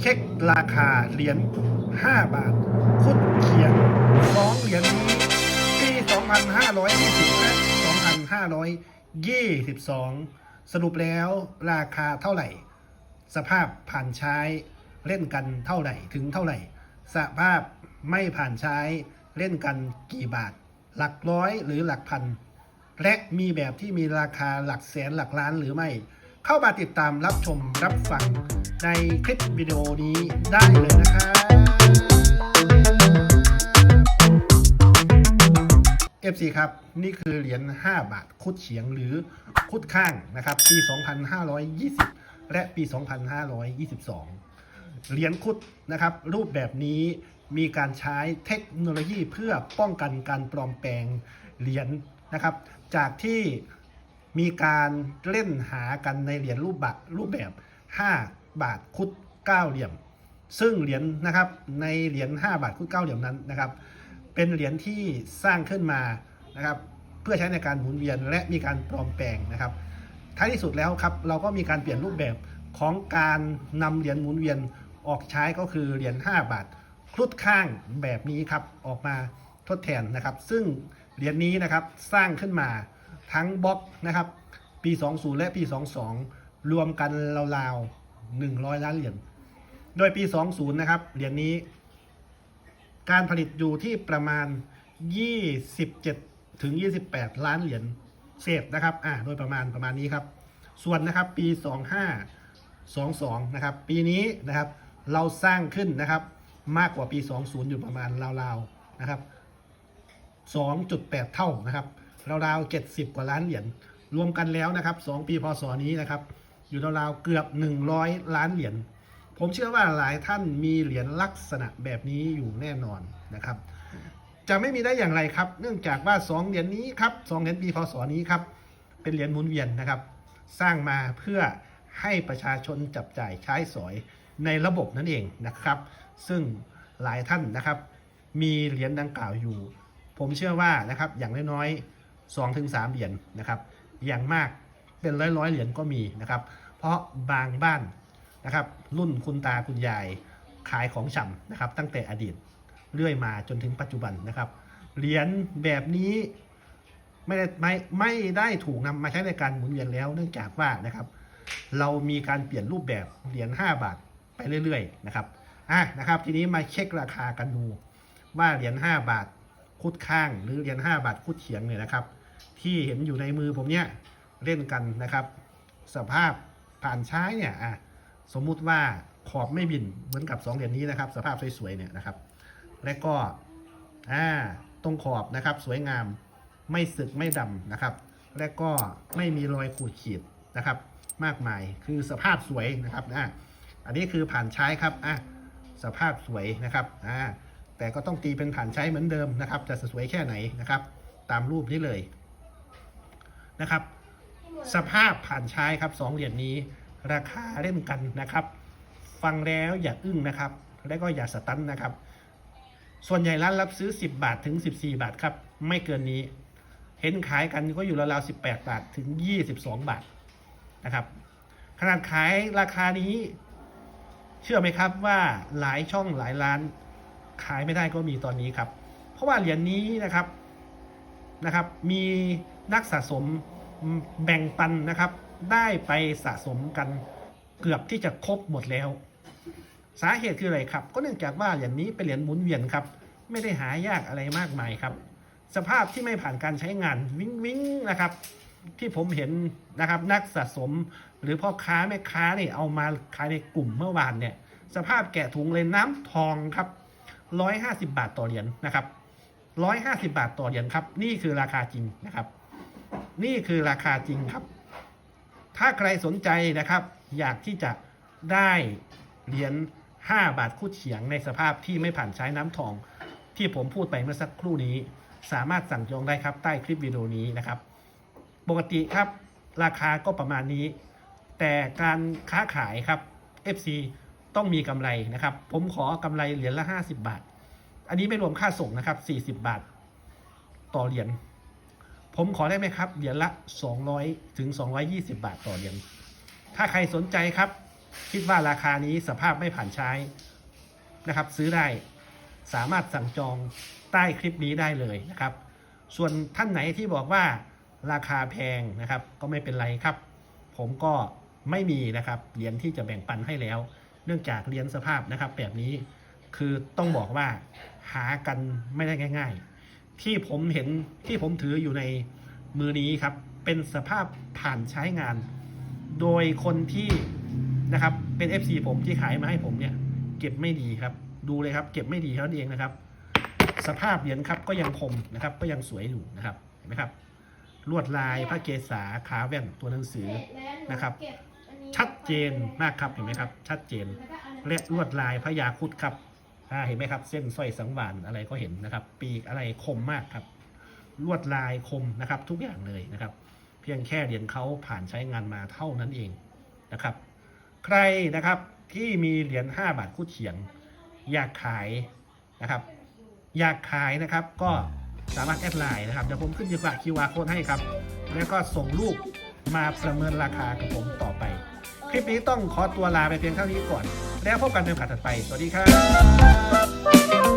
เช็คราคาเหรียญ 5 บาท คุดเขียนสองเหรียญนี้ปี2520 และ 2522 สรุปแล้วราคาเท่าไหร่ สภาพผ่านใช้เล่นกันเท่าไหร่ถึงเท่าไหร่ สภาพไม่ผ่านใช้เล่นกันกี่บาท หลักร้อยหรือหลักพัน และมีแบบที่มีราคาหลักแสนหลักล้านหรือไม่ เข้ามาติดตามรับชมรับฟังในคลิปวิดีโอนี้ได้เลยนะครับ FC ครับนี่คือเหรียญ 5 บาทคุดเฉียงหรือคุดข้างนะครับ ปี 2520 และปี 2522 เหรียญคุดนะครับ รูปแบบนี้มีการใช้เทคโนโลยีเพื่อป้องกันการปลอมแปลงเหรียญนะครับ จากที่ มีการเล่นหากันในเหรียญรูปบะรูปแบบ 5 บาทคุด 9 เหลี่ยม ซึ่งเหรียญนะครับในเหรียญ5บาทคุด 9 เหลี่ยมนั้นนะครับ เป็นเหรียญที่สร้างขึ้นมานะครับเพื่อใช้ในการหมุนเวียนและมีการปลอมแปลงนะครับท้ายที่สุดแล้วครับเราก็มีการเปลี่ยนรูปแบบของการนำเหรียญหมุนเวียนออกใช้ก็คือเหรียญ5บาทคลุดข้างแบบนี้ครับออกมาทดแทนนะครับ ซึ่งเหรียญนี้นะครับสร้างขึ้นมา ทั้งบล็อกนะครับ ปี 20 และปี 22 รวมกันราวๆ100 ล้านเหรียญ โดยปี 20 นะครับ เหรียญนี้ การผลิตอยู่ที่ประมาณ 27 ถึง 28 ล้านเหรียญเศษนะครับ อ่า โดยประมาณประมาณนี้ครับ ส่วนนะครับปี 25 22 นะครับ ปีนี้นะครับเราสร้างขึ้นนะครับมากกว่าปี 20 อยู่ประมาณราวๆนะครับ 2.8 เท่านะครับ ราวๆ70กว่าล้านเหรียญรวมกันแล้วนะครับ2ปีพศนี้นะครับ อยู่ราวๆเกือบ100ล้านเหรียญผมเชื่อว่าหลายท่านมีเหรียญลักษณะแบบนี้อยู่แน่นอนนะครับ จะไม่มีได้อย่างไรครับ เนื่องจากว่า2เหรียญนี้ครับ2เหรียญปีพศนี้ครับเป็นเหรียญหมุนเวียนนะครับ สร้างมาเพื่อให้ประชาชนจับจ่ายใช้สอยในระบบนั่นเองนะครับ ซึ่งหลายท่านนะครับ มีเหรียญดังกล่าวอยู่ ผมเชื่อว่านะครับอย่างน้อยๆ 2-3ถึงเหรียญนะครับ อย่างมากเป็นร้อยๆเหรียญก็มีนะครับ เพราะบางบ้านนะครับ รุ่นคุณตาคุณยายขายของฉ่ำนะครับ ตั้งแต่อดีตเรื่อยมาจนถึงปัจจุบันนะครับ เหรียญแบบนี้ไม่ได้ไม่ไม่ได้ถูกนำมาใช้ในการหมุนเวียนแล้ว เนื่องจากว่านะครับ เรามีการเปลี่ยนรูปแบบเหรียญ5บาทไปเรื่อยๆนะครับอะนะครับ ทีนี้มาเช็คราคากันดูว่าเหรียญ5บาทคุดข้างหรือเหรียญ5บาทคุดเฉียงเนี่ยนะครับ ที่เห็นอยู่ในมือผมเนี่ยเล่นกันนะครับ สภาพผ่านใช้เนี่ยอะสมมุติว่าขอบไม่บินเหมือนกับ 2 เหรียญนี้นะครับ สภาพสวยๆเนี่ยนะครับ และก็อ่าตรงขอบนะครับสวยงามไม่สึกไม่ดำนะครับ และก็ไม่มีรอยขูดขีดนะครับ มากมายคือสภาพสวยนะครับอะอันนี้คือผ่านใช้ครับอะสภาพสวยนะครับอ่าแต่ก็ต้องตีเป็นผ่านใช้เหมือนเดิมนะครับ จะสวยแค่ไหนนะครับ ตามรูปนี้เลย นะครับ สภาพผ่านใช้ครับสองเหรียญนี้ ราคาเล่นกันนะครับ ฟังแล้วอย่าอึ้งนะครับ และก็อย่าสตันนะครับ ส่วนใหญ่ร้านรับซื้อ 10 บาทถึง 14 บาทครับ ไม่เกินนี้ เห็นขายกันก็อยู่ราวๆ18 บาทถึง 22 บาทนะครับ ขนาดขายราคานี้ เชื่อไหมครับว่าหลายช่องหลายร้านขายไม่ได้ก็มีตอนนี้ครับ เพราะว่าเหรียญนี้นะครับนะครับ มี นักสะสมแบ่งปันนะครับ ได้ไปสะสมกันเกือบที่จะครบหมดแล้ว สาเหตุคืออะไรครับ ก็เนื่องจากว่าเหรียญนี้เป็นเหรียญหมุนเวียนครับ ไม่ได้หายากอะไรมากมายครับ สภาพที่ไม่ผ่านการใช้งานวิ้งวิ้งนะครับ ที่ผมเห็นนะครับนักสะสม หรือพ่อค้าแม่ค้าเนี่ยเอามาขายในกลุ่มเมื่อวานเนี่ย สภาพแกะถุงเลยน้ำทองครับร้อยห้าสิบาทต่อเหรียญนะครับร้อยห้าสิบาทต่อเหรียญครับ นี่คือราคาจริงนะครับ นี่คือราคาจริงครับ ถ้าใครสนใจนะครับ อยากที่จะได้เหรียญ5บาทคูดเฉียงในสภาพที่ไม่ผ่านใช้น้ำทอง ที่ผมพูดไปเมื่อสักครู่นี้ สามารถสั่งจองได้ครับใต้คลิปวิดีโอนี้นะครับ ปกติครับ ราคาก็ประมาณนี้ แต่การค้าขายครับ FC ต้องมีกำไรนะครับ ผมขอกำไรเหรียญละ 50 บาท อันนี้ไม่รวมค่าส่งนะครับ 40 บาท ต่อเหรียญ ผมขอได้ไหมครับ เหรียญละ 200 ถึง 220 บาทต่อเหรียญ ถ้าใครสนใจครับ คิดว่าราคานี้สภาพไม่ผ่านใช้นะครับ ซื้อได้ สามารถสั่งจองใต้คลิปนี้ได้เลยนะครับ ส่วนท่านไหนที่บอกว่าราคาแพงนะครับ ก็ไม่เป็นไรครับ ผมก็ไม่มีนะครับเหรียญที่จะแบ่งปันให้แล้ว เนื่องจากเหรียญสภาพนะครับ แบบนี้คือต้องบอกว่าหากันไม่ได้ง่าย ๆ ที่ผมเห็นที่ผมถืออยู่ในมือนี้ครับ เป็นสภาพผ่านใช้งาน โดยคนที่นะครับเป็น FC ผมที่ขายมาให้ผมเนี่ย เก็บไม่ดีครับ ดูเลยครับ เก็บไม่ดีเท่านั้นเองนะครับ สภาพเหรียญครับก็ยังคมนะครับ ก็ยังสวยอยู่นะครับเห็นไหมครับ ลวดลายพระเกศาขาแว่นตัวหนังสือนะครับ ชัดเจนมากครับเห็นไหมครับ ชัดเจนและลวดลายพระยาคุดครับ อ่าเห็นไหมครับ เส้นสร้อยสังวานอะไรก็เห็นนะครับ ปีกอะไรคมมากครับ ลวดลายคมนะครับทุกอย่างเลยนะครับ เพียงแค่เหรียญเขาผ่านใช้งานมาเท่านั้นเองนะครับ ใครนะครับที่มีเหรียญ5บาทคู่เฉียง อยากขายนะครับ อยากขายนะครับก็สามารถแอดไลน์นะครับเดี๋ยวผมขึ้นยูบะคิวอาร์โค้ดให้ครับ แล้วก็ส่งรูปมาประเมินราคากับผมต่อไป คลิปนี้ต้องขอตัวลาไปเพียงเท่านี้ก่อน แล้วพบกันในโอกาสถัดไป สวัสดีครับ